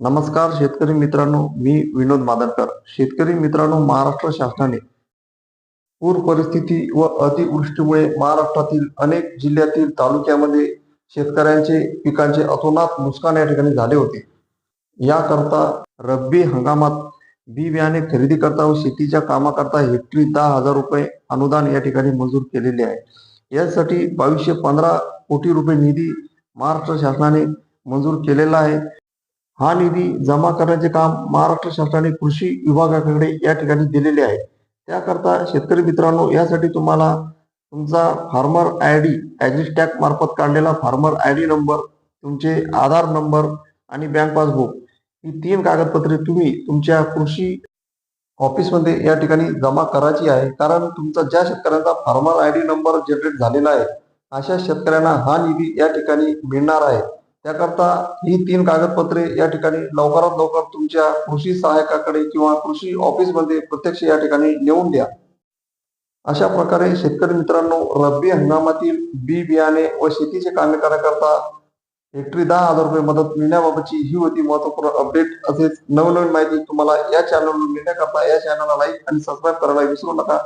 नमस्कार शेतकरी मित्रांनो मी विनोद मादरकर. शेतकरी मित्रांनो महाराष्ट्र शासनाने पूर परिस्थिती व अतिवृष्टीमुळे महाराष्ट्रातील अनेक जिल्ह्यातील तालुक्यामध्ये शेतकऱ्यांचे पिकांचे अतोनात नुकसान या ठिकाणी झाले होते. याकरता रब्बी हंगामात बी बियाणे खरेदी करता व शेतीच्या कामाकरता हेक्टरी दहा हजार रुपये अनुदान या ठिकाणी मंजूर केलेले आहे. यासाठी बावीसशे पंधरा कोटी रुपये निधी महाराष्ट्र शासनाने मंजूर केलेला आहे. हा निधी जमा करण्याचे काम महाराष्ट्र शासनाने कृषी विभागाकडे या ठिकाणी दिलेले आहे. त्याकरता शेतकरी मित्रांनो यासाठी तुम्हाला तुमचा फार्मर आय डी ॲग्रिस्टॅक मार्फत काढलेला फार्मर आय डी नंबर तुमचे आधार नंबर आणि बँक पासबुक ही तीन कागदपत्रे तुम्ही तुमच्या कृषी ऑफिसमध्ये या ठिकाणी जमा करायची आहे. कारण तुमचा ज्या शेतकऱ्यांचा farmer I D number generate झालेला आहे अशा शेतकऱ्यांना हा निधी या ठिकाणी मिळणार आहे. त्याकरता ही तीन कागदपत्रे या ठिकाणी लवकरात लवकर तुमच्या कृषी सहायकाकडे किंवा कृषी ऑफिसमध्ये प्रत्यक्ष या ठिकाणी नेऊन द्या. अशा प्रकारे शेतकरी मित्रांनो रब्बी हंगामातील बी बियाणे व शेतीचे कामे करण्याकरता हेक्टरी दहा हजार रुपये मदत मिळण्याबाबतची ही होती महत्त्वपूर्ण अपडेट असेच नवनवीन माहिती तुम्हाला या चॅनलवर मिळण्याकरता या चॅनलला लाईक आणि सबस्क्राईब करायला विसरू नका.